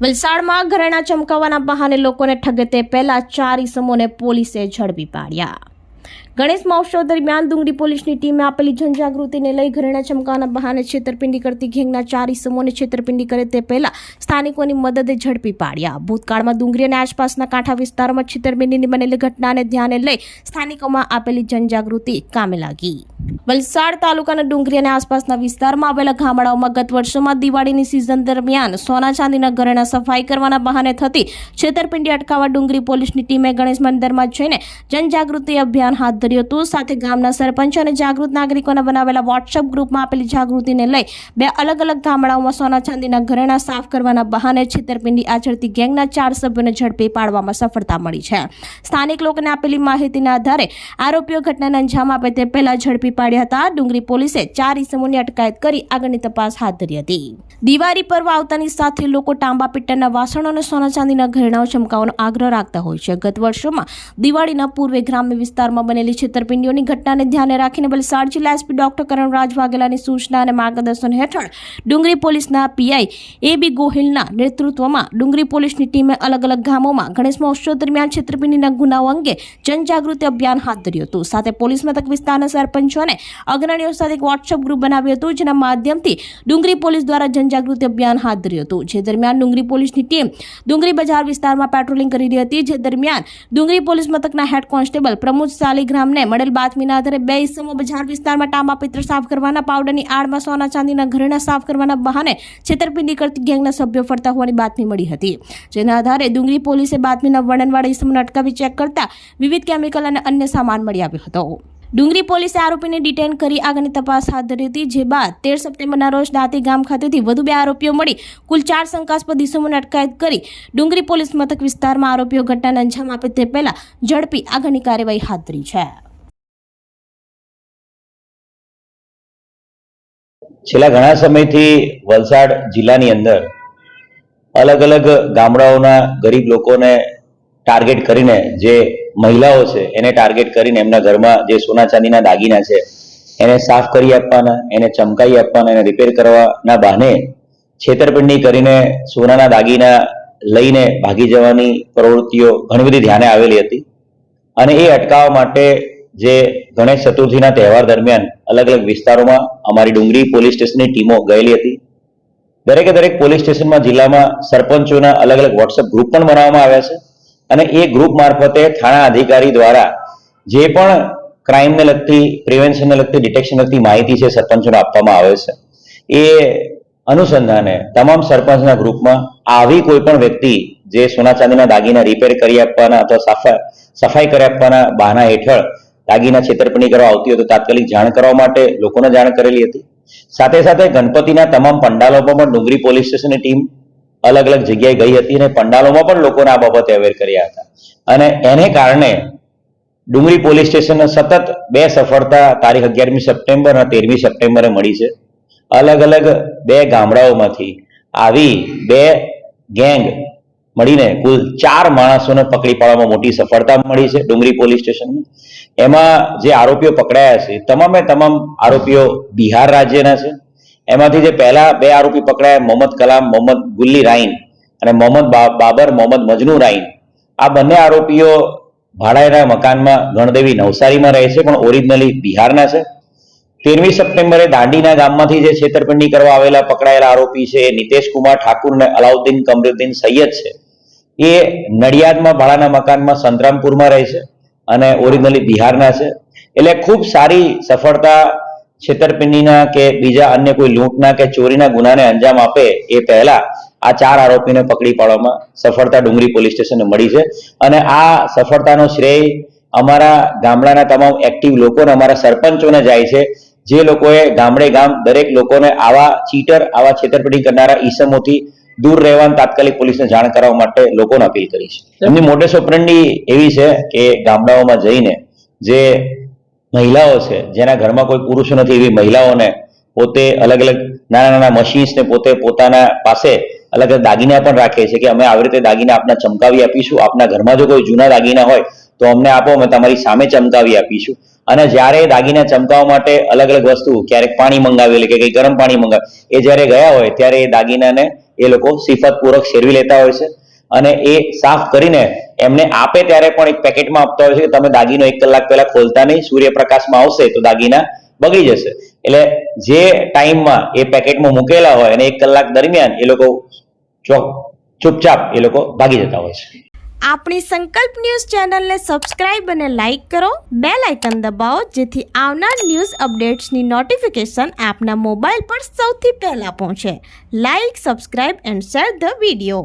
વલસાડમાં ઘરેણા ચમકાવવાના બહાને લોકોને ઠગે તે પહેલા ચાર ઈસમોને પોલીસે ઝડપી પાડ્યા. ગણેશ મહોત્સવ દરમિયાન ડુંગરી પોલીસની ટીમે આપેલી જનજાગૃતિને લઈ ઘરેણા ચમકાવવાના બહાને છેતરપિંડી કરતી ગેંગના ચાર ઇસમોને છેતરપિંડી કરે તે પહેલા સ્થાનિકોની મદદે ઝડપી પાડ્યા. ભૂતકાળમાં ડુંગરી અને આસપાસના કાંઠા વિસ્તારોમાં છેતરપિંડીની બનેલી ઘટનાને ધ્યાને લઈ સ્થાનિકોમાં આપેલી જનજાગૃતિ કામે લાગી. વલસાડ તાલુકાના ડુંગરી અને આસપાસના વિસ્તારમાં આવેલા ગામડાઓમાં ગત વર્ષોમાં દિવાળીની સિઝન દરમિયાન સોના ચાંદીના ઘરેણા સફાઈ કરવાના બહાને થતી છેતરપિંડી અટકાવવા ડુંગરી પોલીસની ટીમે ગણેશ મંદિરમાં જઈને જનજાગૃતિ અભિયાન હાથ ધર્યું હતું. સાથે ગામના સરપંચ અને જાગૃત નાગરિકોના બનાવેલા વોટ્સઅપ ગ્રુપમાં આપેલી જાગૃતિને લઈ બે અલગ અલગ ગામડાઓમાં સોના ચાંદીના ઘરેણા સાફ કરવાના બહાને છેતરપિંડી આચરતી ગેંગના ચાર સભ્યોને ઝડપી પાડવામાં સફળતા મળી છે. સ્થાનિક લોકોને આપેલી માહિતીના આધારે આરોપીઓ ઘટનાને અંજામ આપે તે પહેલા ઝડપી પાડ્યા હતા. ડુંગરી પોલીસે ચાર ઇસમોની અટકાયત કરી આગળની તપાસ હાથ ધરી હતી. દિવાળી પર્વ આવતાની સાથે લોકો તાંબા પિત્તળના વાસણો અને સોના ચાંદીના ઘરેણાઓ ચમકાવવાનો આગ્રહ રાખતા હોય છે. ગત વર્ષોમાં દિવાળીના પૂર્વે ગ્રામ્ય વિસ્તારમાં બનેલી છેતરપિંડીઓની ઘટનાને ધ્યાને રાખીને વલસાડ જિલ્લા એસપી ડોક્ટર કરણરાજ વાઘેલાની સૂચના અને માર્ગદર્શન હેઠળ ડુંગરી પોલીસના પીઆઈ એ બી ગોહિલના નેતૃત્વમાં ડુંગરી પોલીસની ટીમે અલગ અલગ ગામોમાં ગણેશ મહોત્સવ દરમિયાન છેતરપિંડીના ગુનાઓ અંગે જનજાગૃતિ અભિયાન હાથ ધર્યું હતું સાથે પોલીસ મથક વિસ્તારના સરપંચો અને અગ્રણીઓ સાથે એક વોટ્સઅપ ગ્રુપ બનાવ્યું હતું જેના માધ્યમથી ડુંગરી પોલીસ દ્વારા જનજાગૃતિ અભિયાન હાથ ધર્યું હતું જે દરમિયાન ડુંગરી પોલીસની ટીમ ડુંગરી બજાર વિસ્તારમાં પેટ્રોલિંગ કરી રહી હતી જે દરમિયાન ડુંગરી પોલીસ મથકના હેડ કોન્સ્ટેબલ પ્રમોદ સાલીગ્રામને મળેલ બાતમીના આધારે બે ઇસમો બજાર વિસ્તારમાં ટામા પિત્ર સાફ કરવાના, પાવડરની આડમાં સોના ચાંદીના ઘરેણા સાફ કરવાના બહાને છેતરપિંડી કરતી ગેંગના સભ્યો ફરતા હોવાની બાતમી મળી હતી. જેના આધારે ડુંગરી પોલીસે બાતમીના વર્ણનવાળા ઇસમોને અટકાવી ચેક કરતા વિવિધ કેમિકલ અને અન્ય સામાન મળી આવ્યો હતો. ડુંગરી પોલીસે આરોપીને ડિટેન કરી આગળની તપાસ હાથ ધરી હતી, જે બાદ તેર સપ્ટેમ્બરના રોજ દાંતી ગામ ખાતેથી વધુ બે આરોપીઓ મળી, કુલ ચાર શંકાસ્પદ ઇસમોને અટકાયત કરી. ડુંગરી પોલીસ મથક વિસ્તારમાં આરોપીઓ ઘટનાને અંજામ આપે તે પહેલા ઝડપી આગળની કાર્યવાહી હાથ ધરી છે. છેલ્લા ઘણા સમયથી વલસાડ જિલ્લાની અંદર અલગ અલગ ગામડાઓના ગરીબ લોકોને ટાર્ગેટ કરીને જે મહિલાઓ છે, એને ટાર્ગેટ કરીને એમના ઘરમાં જે સોના ચાંદીના દાગીના છે, એને સાફ કરી આપવાના, એને ચમકાવી આપવાના, એને રિપેર કરવાના બહાને છેતરપિંડી કરીને સોનાના દાગીના લઈને ભાગી જવાની પ્રવૃત્તિઓ ઘણી બધી ધ્યાને આવેલી હતી. અને એ અટકાવવા માટે જે ગણેશ ચતુર્થીના તહેવાર દરમિયાન અલગ અલગ વિસ્તારોમાં અમારી ડુંગરી પોલીસ સ્ટેશનની ટીમો ગયેલી હતી. દરેકે દરેક પોલીસ સ્ટેશનમાં જિલ્લામાં સરપંચોના અલગ અલગ વોટ્સએપ ગ્રુપ પણ બનાવવામાં આવ્યા છે. અને એ ગ્રુપ મારફતે થાણા અધિકારી દ્વારા જે પણ ક્રાઇમને લગતી પ્રિવેન્શનને લગતી ડિટેક્શન લગતી માહિતી છે, સરપંચોને આપવામાં આવે છે, એ અનુસંધાને તમામ સરપંચના ગ્રુપમાં આવી કોઈ પણ વ્યક્તિ જે સોના ચાંદીના દાગીના રિપેર કરી આપવાના અથવા સફાઈ સફાઈ કરી આપવાના બહાના હેઠળ દાગીના છેતરપિંડી કરવા આવતી હોય તો તાત્કાલિક જાણ કરવા માટે લોકોને જાણ કરેલી હતી. સાથે સાથે ગણપતિના તમામ પંડાલોમાં પણ ડુંગરી પોલીસ સ્ટેશનની ટીમ અલગ અલગ જગ્યાએ ગઈ હતી અને પંડાલોમાં પણ લોકોને આ બાબતે અવેર કર્યા હતા. અને એને કારણે ડુંગરી પોલીસ સ્ટેશનને સતત બે સફળતા તારીખ અગિયારમી સપ્ટેમ્બર અને તેરમી સપ્ટેમ્બરે મળી છે. અલગ અલગ બે ગામડાઓમાંથી આવી બે ગેંગ મળીને કુલ ચાર માણસોને પકડી પાડવામાં મોટી સફળતા મળી છે ડુંગરી પોલીસ સ્ટેશન એમાં જે આરોપીઓ પકડાયા છે, તમામે તમામ આરોપીઓ બિહાર રાજ્યના છે એમાંથી જે પહેલા બે આરોપી પકડાયા, મોહમ્મદ કલામ, મોહમ્મદ ગુલ્લી રાઈન અને મોહમ્મદ બાબર, મોહમ્મદ મજનુ રાઈન આ બંને આરોપીઓ ભાડાના મકાનમાં ગણદેવી નવસારીમાં રહે છે, પણ ઓરિજિનલી બિહારના છે. તેરમી સપ્ટેમ્બરે દાંડીના ગામમાંથી જે છેતરપિંડી કરવા આવેલા, પકડાયેલા આરોપી છે નિતેશ કુમાર ઠાકુર અને અલાઉદ્દીન કમરુદ્દીન સૈયદ છે. એ નડિયાદમાં ભાડાના મકાનમાં સંતરામપુરમાં રહે છે અને ઓરિજિનલી બિહારના છે. એટલે ખૂબ સારી સફળતા છેતરપિંડીના કે બીજા અન્ય કોઈ લૂંટના કે ચોરીના ગુનાને અંજામ આપે એ પહેલા આ ચાર આરોપીને પકડી પાડવામાં સફળતા ડુંગરી પોલીસ સ્ટેશનને મળી છે. અને આ સફળતાનો શ્રેય અમારા ગામડાના તમામ એક્ટિવ લોકોને, અમારા સરપંચોને જાય છે. જે લોકોએ ગામડે ગામ દરેક લોકોને આવા ચીટર, આવા છેતરપિંડી કરનારા ઈસમોથી દૂર રહેવાની તાત્કાલિક પોલીસને જાણ કરવા માટે લોકોને અપીલ કરી છે. એમની મોટે સોપરંડી એવી છે કે ગામડાઓમાં જઈને જે મહિલાઓ છે, જેના ઘરમાં કોઈ પુરુષો નથી, એવી મહિલાઓને પોતે અલગ અલગ નાના નાના મશીન્સને પોતે પોતાના પાસે અલગ અલગ દાગીના પણ રાખે છે કે અમે આવી રીતે દાગીના આપને ચમકાવી આપીશું. આપના ઘરમાં જો કોઈ જૂના દાગીના હોય, તો અમને આપો, અમે તમારી સામે ચમકાવી આપીશું. અને જ્યારે દાગીના ચમકાવવા માટે અલગ અલગ વસ્તુ, ક્યારેક પાણી મંગાવેલી કે કંઈ ગરમ પાણી મંગાવે, એ જ્યારે ગયા હોય, ત્યારે એ દાગીનાને એ લોકો સિફતપૂર્વક શેરવી લેતા હોય છે. અને એ સાફ કરીને એમને આપે ત્યારે પણ એક પેકેટમાં આપતા હોય છે કે તમે દાગીનો એક કલાક પહેલા ખોલતા નહીં, સૂર્યપ્રકાશમાં આવશે તો દાગીના બગડી જશે. એટલે જે ટાઈમમાં એ પેકેટમાં મૂકેલા હોય અને એક કલાક દરમિયાન એ લોકો ચૂપચાપ એ લોકો ભાગી જતા હોય છે. આપણી સંકલ્પ ન્યૂઝ ચેનલને સબસ્ક્રાઇબ અને લાઇક કરો બે લાઇકન દબાવો, જેથી આવનાર ન્યૂઝ અપડેટ્સની નોટિફિકેશન આપના મોબાઈલ પર સૌથી પહેલાં પહોંચે. Like, subscribe and share the video.